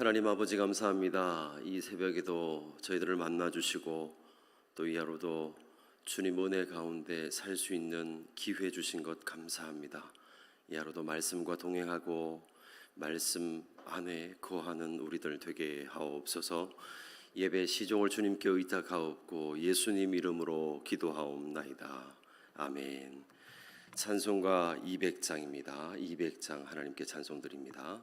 하나님 아버지 감사합니다. 이 새벽에도 저희들을 만나 주시고 또 이 하루도 주님 은혜 가운데 살 수 있는 기회 주신 것 감사합니다. 이 하루도 말씀과 동행하고 말씀 안에 거하는 우리들 되게 하옵소서. 예배 시종을 주님께 의탁하옵고 예수님 이름으로 기도하옵나이다. 아멘. 찬송가 200장입니다. 200장 하나님께 찬송 드립니다.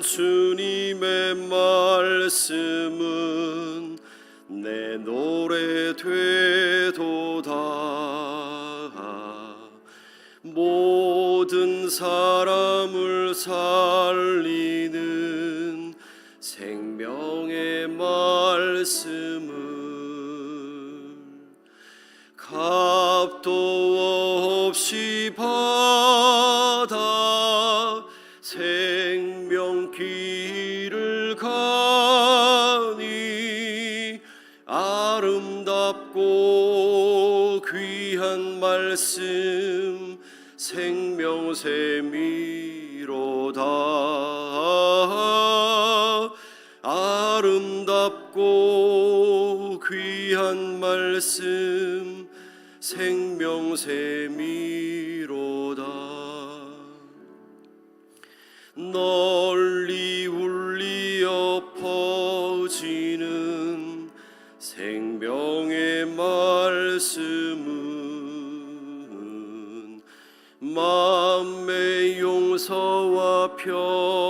주님의 말씀은 내 노래 되도다. 모든 사람을 살리는 생명의 말씀 말씀 생명샘이로다. 널리 울리어 퍼지는 생명의 말씀은 마음의 용서와 평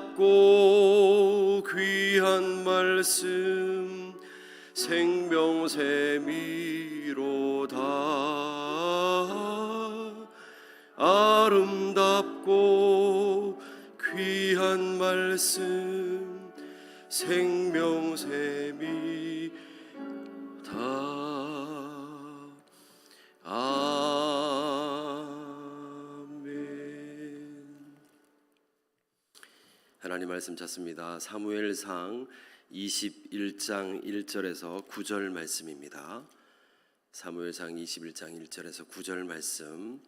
아름답고 귀한 말씀 생명샘이로다. 아름답고 귀한 말씀 생 말씀 찾습니다 사무엘상 21장 1절에서 9절 말씀입니다 사무엘상 21장 1절에서 9절 말씀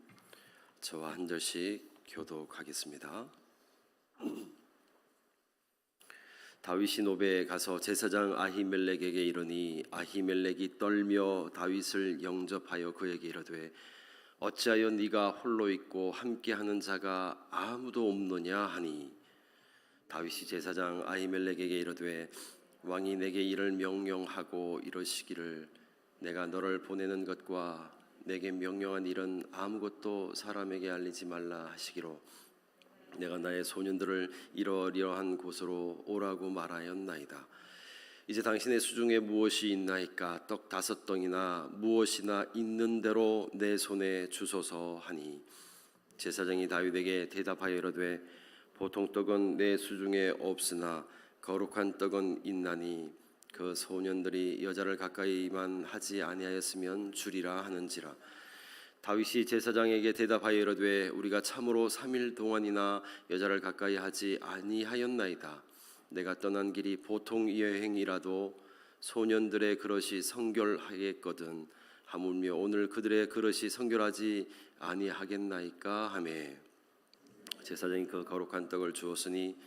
저와 한 절씩 교독하겠습니다. 다윗이 노베에 가서 제사장 아히멜렉에게 이르니 아히멜렉이 떨며 다윗을 영접하여 그에게 이르되 어찌하여 네가 홀로 있고 함께하는 자가 아무도 없느냐 하니 다윗이 제사장 아히멜렉에게 이르되 왕이 내게 이를 명령하고 이러시기를 내가 너를 보내는 것과 내게 명령한 일은 아무것도 사람에게 알리지 말라 하시기로 내가 나의 소년들을 이러이러한 곳으로 오라고 말하였나이다. 이제 당신의 수중에 무엇이 있나이까 떡 다섯 덩이나 무엇이나 있는 대로 내 손에 주소서 하니 제사장이 다윗에게 대답하여 이르되 보통 떡은 내 수중에 없으나 거룩한 떡은 있나니 그 소년들이 여자를 가까이만 하지 아니하였으면 주리라 하는지라. 다윗이 제사장에게 대답하여 이르되 우리가 참으로 삼일 동안이나 여자를 가까이 하지 아니하였나이다. 내가 떠난 길이 보통 여행이라도 소년들의 그릇이 성결하겠거든. 하물며 오늘 그들의 그릇이 성결하지 아니하겠나이까 하매 제사장이 그 거룩한 떡을 주었으니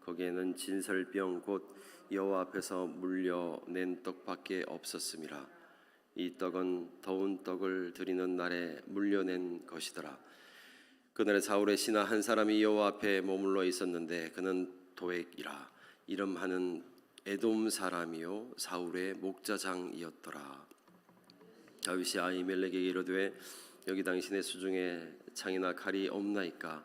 거기에는 진설병 곧 여호와 앞에서 물려낸 떡밖에 없었음이라 이 떡은 더운 떡을 드리는 날에 물려낸 것이더라. 그날에 사울의 신하 한 사람이 여호와 앞에 머물러 있었는데 그는 도액이라. 이름하는 에돔 사람이요 사울의 목자장이었더라. 다윗이 아히멜렉에게 이르되 여기 당신의 수중에 창이나 칼이 없나이까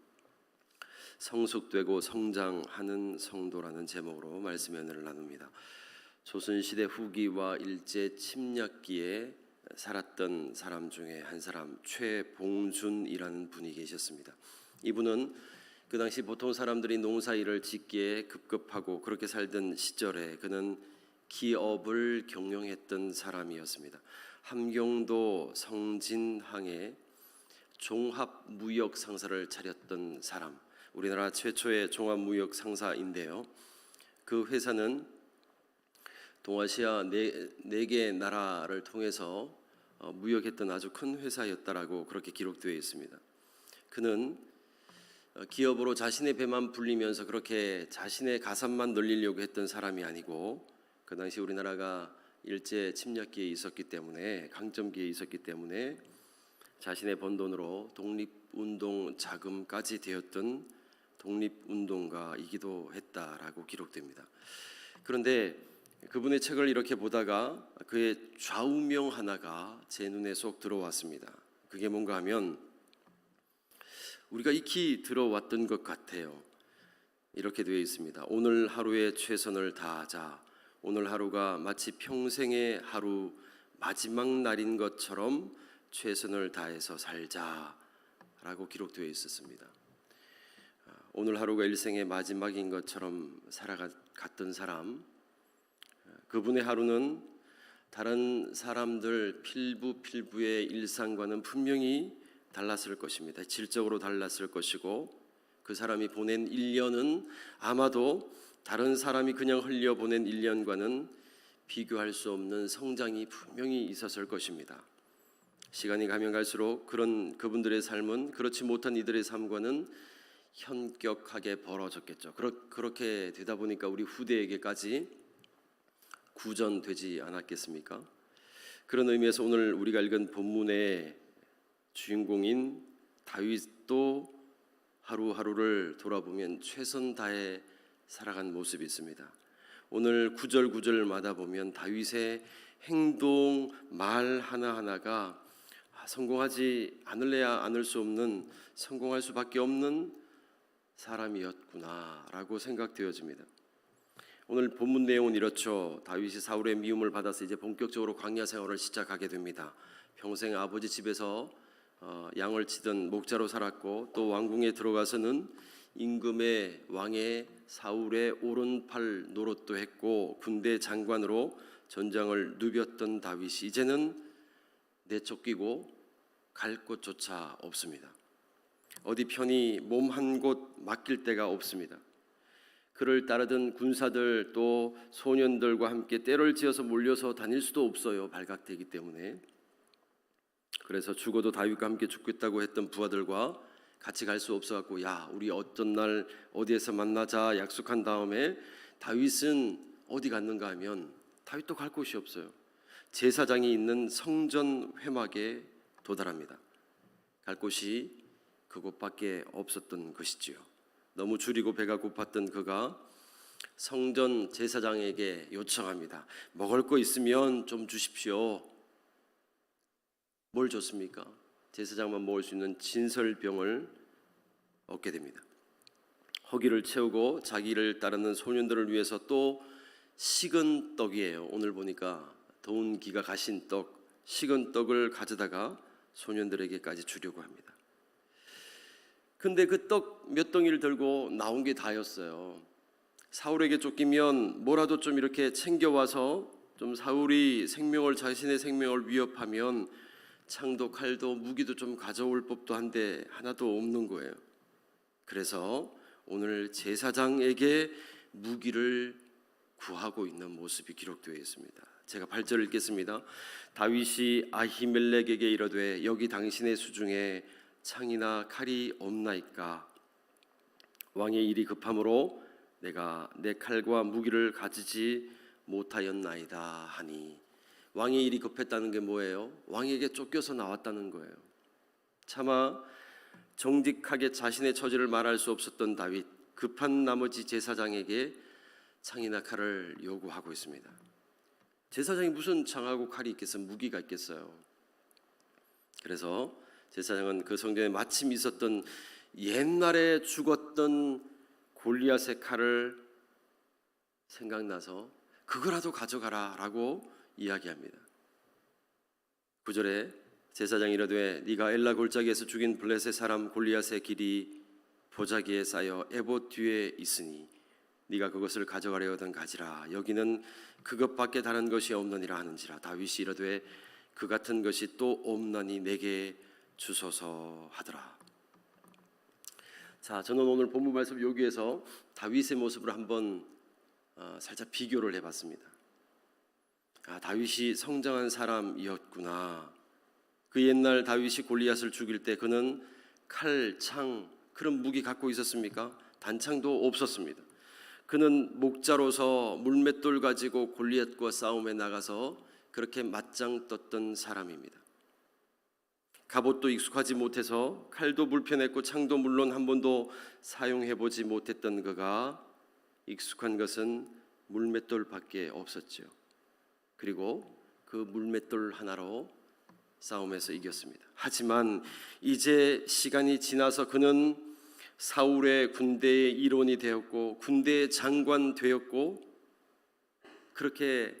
성숙되고 성장하는 성도라는 제목으로 말씀 연회를 나눕니다. 조선 시대 후기와 일제 침략기에 살았던 사람 중에 한 사람 최봉준이라는 분이 계셨습니다. 이분은 그 당시 보통 사람들이 농사 일을 짓기에 급급하고 그렇게 살던 시절에 그는 기업을 경영했던 사람이었습니다. 함경도 성진항에 종합무역 상사를 차렸던 사람. 우리나라 최초의 종합무역 상사인데요. 그 회사는 동아시아 네, 네개 나라를 통해서 어, 무역했던 아주 큰 회사였다라고 그렇게 기록되어 있습니다. 그는 어, 기업으로 자신의 배만 불리면서 그렇게 자신의 가산만 늘리려고 했던 사람이 아니고 그 당시 우리나라가 일제 침략기에 있었기 때문에 강점기에 있었기 때문에 자신의 번 돈으로 독립운동 자금까지 되었던 독립운동가이기도 했다라고 기록됩니다. 그런데 그분의 책을 이렇게 보다가 그의 좌우명 하나가 제 눈에 쏙 들어왔습니다. 그게 뭔가 하면 우리가 익히 들어왔던 것 같아요. 이렇게 되어 있습니다. 오늘 하루의 최선을 다하자. 오늘 하루가 마치 평생의 하루 마지막 날인 것처럼 최선을 다해서 살자라고 기록되어 있었습니다. 오늘 하루가 일생의 마지막인 것처럼 살아갔던 사람, 그분의 하루는 다른 사람들 필부 필부의 일상과는 분명히 달랐을 것입니다. 질적으로 달랐을 것이고 그 사람이 보낸 1년은 아마도 다른 사람이 그냥 흘려 보낸 1년과는 비교할 수 없는 성장이 분명히 있었을 것입니다. 시간이 가면 갈수록 그런 그분들의 삶은 그렇지 못한 이들의 삶과는 현격하게 벌어졌겠죠. 그렇, 그렇게 되다 보니까 우리 후대에게까지 구전되지 않았겠습니까? 그런 의미에서 오늘 우리가 읽은 본문의 주인공인 다윗도 하루하루를 돌아보면 최선 다해 살아간 모습이 있습니다. 오늘 구절 구절마다 보면 다윗의 행동 말 하나 하나가 성공하지 않을래야 않을 수 없는 성공할 수밖에 없는 사람이었구나라고 생각되어집니다. 오늘 본문 내용은 이렇죠. 다윗이 사울의 미움을 받아서 이제 본격적으로 광야 생활을 시작하게 됩니다. 평생 아버지 집에서 어, 양을 치던 목자로 살았고 또 왕궁에 들어가서는 임금의 왕의 사울의 오른팔 노릇도 했고 군대 장관으로 전장을 누볐던 다윗이 이제는 내쫓기고 갈 곳조차 없습니다. 어디 편히 몸 한 곳 맡길 데가 없습니다. 그를 따르던 군사들 또 소년들과 함께 때를 지어서 몰려서 다닐 수도 없어요. 발각되기 때문에. 그래서 죽어도 다윗과 함께 죽겠다고 했던 부하들과 같이 갈 수 없어 갖고 야, 우리 어떤 날 어디에서 만나자 약속한 다음에 다윗은 어디 갔는가 하면 다윗도 갈 곳이 없어요. 제사장이 있는 성전 회막에 도달합니다. 갈 곳이 그곳밖에 없었던 것이지요. 너무 줄이고 배가 고팠던 그가 성전 제사장에게 요청합니다. 먹을 거 있으면 좀 주십시오. 뭘 줬습니까? 제사장만 먹을 수 있는 진설병을 얻게 됩니다. 허기를 채우고 자기를 따르는 소년들을 위해서 또 식은 떡이에요. 오늘 보니까 더운 기가 가신 떡, 식은 떡을 가져다가 소년들에게까지 주려고 합니다. 근데 그 떡 몇 덩이를 들고 나온 게 다였어요. 사울에게 쫓기면 뭐라도 좀 이렇게 챙겨와서 좀 사울이 생명을 자신의 생명을 위협하면 창도 칼도 무기도 좀 가져올 법도 한데 하나도 없는 거예요. 그래서 오늘 제사장에게 무기를 구하고 있는 모습이 기록되어 있습니다. 제가 8절을 읽겠습니다. 다윗이 아히멜렉에게 이르되 여기 당신의 수중에 창이나 칼이 없나이까 왕의 일이 급함으로 내가 내 칼과 무기를 가지지 못하였나이다 하니 왕의 일이 급했다는 게 뭐예요? 왕에게 쫓겨서 나왔다는 거예요. 차마 정직하게 자신의 처지를 말할 수 없었던 다윗 급한 나머지 제사장에게 창이나 칼을 요구하고 있습니다. 제사장이 무슨 창하고 칼이 있겠어요? 무기가 있겠어요? 그래서 제사장은 그 성전에 마침 있었던 옛날에 죽었던 골리앗의 칼을 생각나서 그거라도 가져가라라고 이야기합니다. 9절에 제사장이 이르되 네가 엘라 골짜기에서 죽인 블레셋 사람 골리앗의 길이 보자기에 쌓여 에봇 뒤에 있으니 네가 그것을 가져가려 하던 가지라 여기는 그것밖에 다른 것이 없느니라 하는지라 다윗이 이르되 그 같은 것이 또 없나니 내게 주소서 하더라. 자, 저는 오늘 본문 말씀 여기에서 다윗의 모습을 한번 어, 살짝 비교를 해봤습니다. 아, 다윗이 성장한 사람이었구나. 그 옛날 다윗이 골리앗을 죽일 때 그는 칼, 창 그런 무기 갖고 있었습니까? 단창도 없었습니다. 그는 목자로서 물맷돌 가지고 골리앗과 싸움에 나가서 그렇게 맞짱 떴던 사람입니다. 갑옷도 익숙하지 못해서 칼도 불편했고 창도 물론 한 번도 사용해 보지 못했던 그가 익숙한 것은 물맷돌밖에 없었죠. 그리고 그 물맷돌 하나로 싸움에서 이겼습니다. 하지만 이제 시간이 지나서 그는 사울의 군대의 일원이 되었고 군대의 장관 되었고 그렇게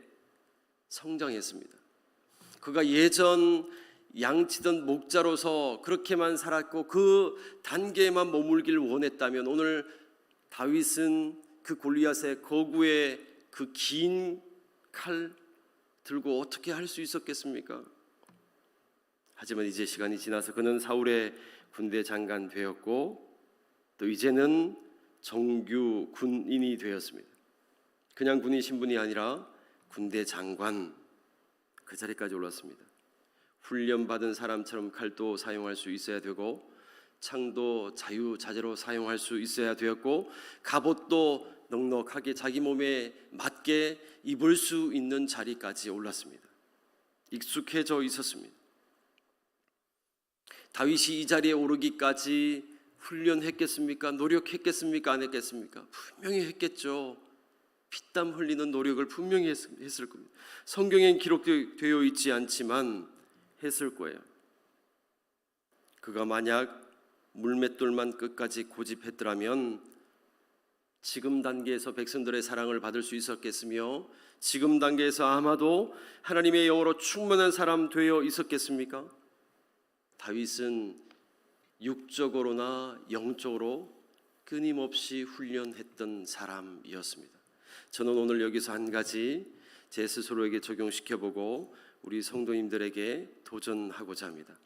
성장했습니다. 그가 예전 양치던 목자로서 그렇게만 살았고 그 단계에만 머물길 원했다면 오늘 다윗은 그 골리앗의 거구의 그긴 칼 들고 어떻게 할 수 있었겠습니까? 하지만 이제 시간이 지나서 그는 사울의 군대 장관 되었고 또 이제는 정규 군인이 되었습니다. 그냥 군인 신분이 아니라 군대 장관 그 자리까지 올랐습니다. 훈련 받은 사람처럼 칼도 사용할 수 있어야 되고 창도 자유자재로 사용할 수 있어야 되었고 갑옷도 넉넉하게 자기 몸에 맞게 입을 수 있는 자리까지 올랐습니다. 익숙해져 있었습니다. 다윗이 이 자리에 오르기까지 훈련했겠습니까? 노력했겠습니까? 안 했겠습니까? 분명히 했겠죠. 피땀 흘리는 노력을 분명히 했, 했을 겁니다. 성경엔 기록되어 있지 않지만 했을 거예요. 그가 만약 물맷돌만 끝까지 고집했더라면 지금 단계에서 백성들의 사랑을 받을 수 있었겠으며 지금 단계에서 아마도 하나님의 영으로 충만한 사람 되어 있었겠습니까? 다윗은 육적으로나 영적으로 끊임없이 훈련했던 사람이었습니다. 저는 오늘 여기서 한 가지 제 스스로에게 적용시켜 보고 우리 성도님들에게 도전하고자 합니다.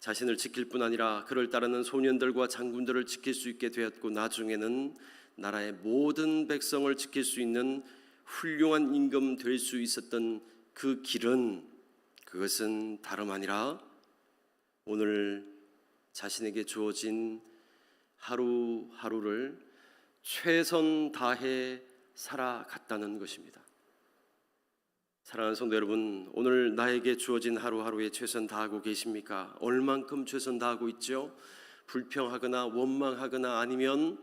자신을 지킬 뿐 아니라 그를 따르는 소년들과 장군들을 지킬 수 있게 되었고 나중에는 나라의 모든 백성을 지킬 수 있는 훌륭한 임금 될 수 있었던 그 길은 그것은 다름 아니라 오늘 자신에게 주어진 하루하루를 최선 다해 살아갔다는 것입니다. 사랑하는 성도 여러분, 오늘 나에게 주어진 하루하루에 최선 다하고 계십니까? 얼만큼 최선 다하고 있죠? 불평하거나 원망하거나 아니면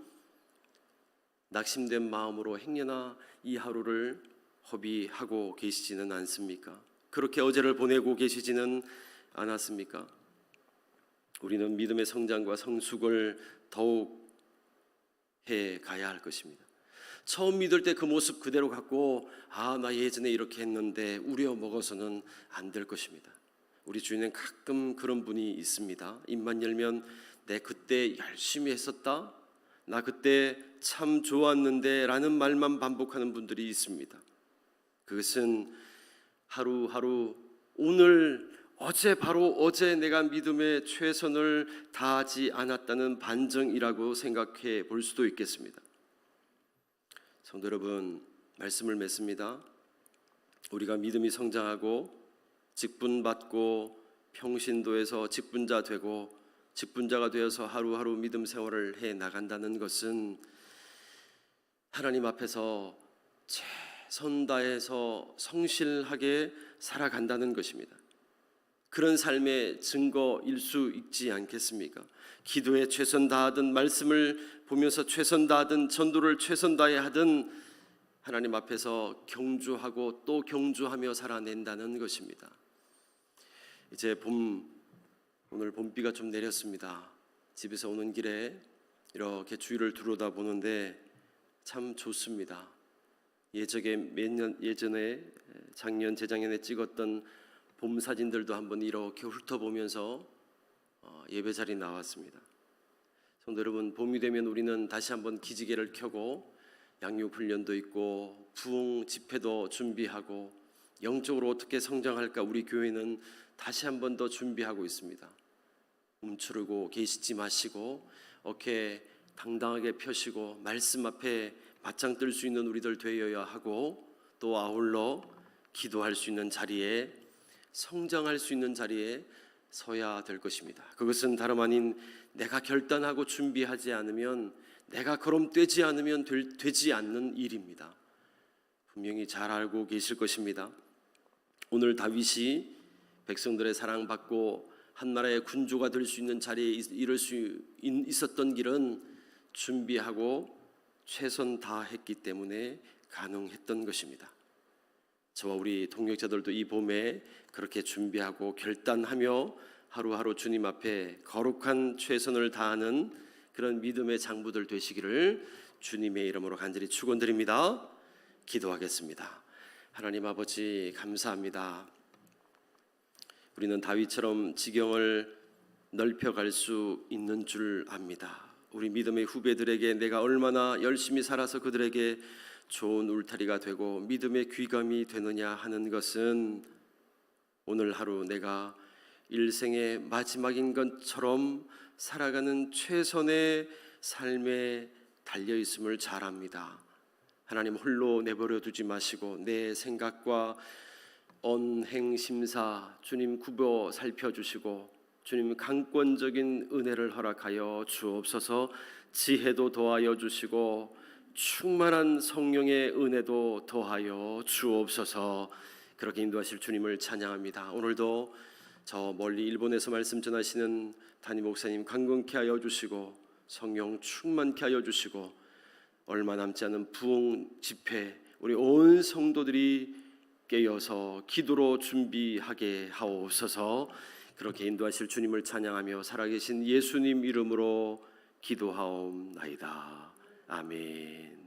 낙심된 마음으로 행여나 이 하루를 허비하고 계시지는 않습니까? 그렇게 어제를 보내고 계시지는 않았습니까? 우리는 믿음의 성장과 성숙을 더욱 해 가야 할 것입니다. 처음 믿을 때 그 모습 그대로 갖고 아 나 예전에 이렇게 했는데 우려 먹어서는 안 될 것입니다. 우리 주위에는 가끔 그런 분이 있습니다. 입만 열면 내 그때 열심히 했었다. 나 그때 참 좋았는데 라는 말만 반복하는 분들이 있습니다. 그것은 하루하루 오늘 어제 바로 어제 내가 믿음의 최선을 다하지 않았다는 반증이라고 생각해 볼 수도 있겠습니다. 성도 여러분, 말씀을 맺습니다. 우리가 믿음이 성장하고 직분 받고 평신도에서 직분자 되고 직분자가 되어서 하루하루 믿음 생활을 해 나간다는 것은 하나님 앞에서 최선 다해서 성실하게 살아간다는 것입니다. 그런 삶의 증거일 수 있지 않겠습니까? 기도에 최선 다하든 말씀을 보면서 최선 다하든 전도를 최선 다해 하든 하나님 앞에서 경주하고 또 경주하며 살아낸다는 것입니다. 이제 봄 오늘 봄비가 좀 내렸습니다. 집에서 오는 길에 이렇게 주위를 둘러다 보는데 참 좋습니다. 예적에 몇년 예전에 작년 재작년에 찍었던 봄 사진들도 한번 이렇게 훑어보면서 어, 예배 자리 나왔습니다. 성도 여러분, 봄이 되면 우리는 다시 한번 기지개를 켜고 양육 훈련도 있고 부흥 집회도 준비하고 영적으로 어떻게 성장할까 우리 교회는 다시 한번 더 준비하고 있습니다. 움츠르고 계시지 마시고 어깨 당당하게 펴시고 말씀 앞에 바짝 뜰수 있는 우리들 되어야 하고 또 아울러 기도할 수 있는 자리에 성장할 수 있는 자리에 서야 될 것입니다. 그것은 다름 아닌 내가 결단하고 준비하지 않으면 내가 거름되지 않으면 될, 되지 않는 일입니다. 분명히 잘 알고 계실 것입니다. 오늘 다윗이 백성들의 사랑받고 한 나라의 군주가 될 수 있는 자리에 이를 수 있- 있었던 길은 준비하고 최선 다했기 때문에 가능했던 것입니다. 저와 우리 동역자들도 이 봄에 그렇게 준비하고 결단하며 하루하루 주님 앞에 거룩한 최선을 다하는 그런 믿음의 장부들 되시기를 주님의 이름으로 간절히 축원드립니다. 기도하겠습니다. 하나님 아버지 감사합니다. 우리는 다윗처럼 지경을 넓혀갈 수 있는 줄 압니다. 우리 믿음의 후배들에게 내가 얼마나 열심히 살아서 그들에게 좋은 울타리가 되고 믿음의 귀감이 되느냐 하는 것은 오늘 하루 내가 일생의 마지막인 것처럼 살아가는 최선의 삶에 달려 있음을 잘 압니다. 하나님 홀로 내버려 두지 마시고 내 생각과 언행 심사 주님 굽어 살펴 주시고 주님 강권적인 은혜를 허락하여 주옵소서 지혜도 더하여 주시고 충만한 성령의 은혜도 더하여 주옵소서 그렇게 인도하실 주님을 찬양합니다. 오늘도 저 멀리 일본에서 말씀 전하시는 담임 목사님 강건케 하여 주시고 성령 충만케 하여 주시고 얼마 남지 않은 부흥 집회 우리 온 성도들이 깨어서 기도로 준비하게 하옵소서 그렇게 인도하실 주님을 찬양하며 살아계신 예수님 이름으로 기도하옵나이다. 아멘.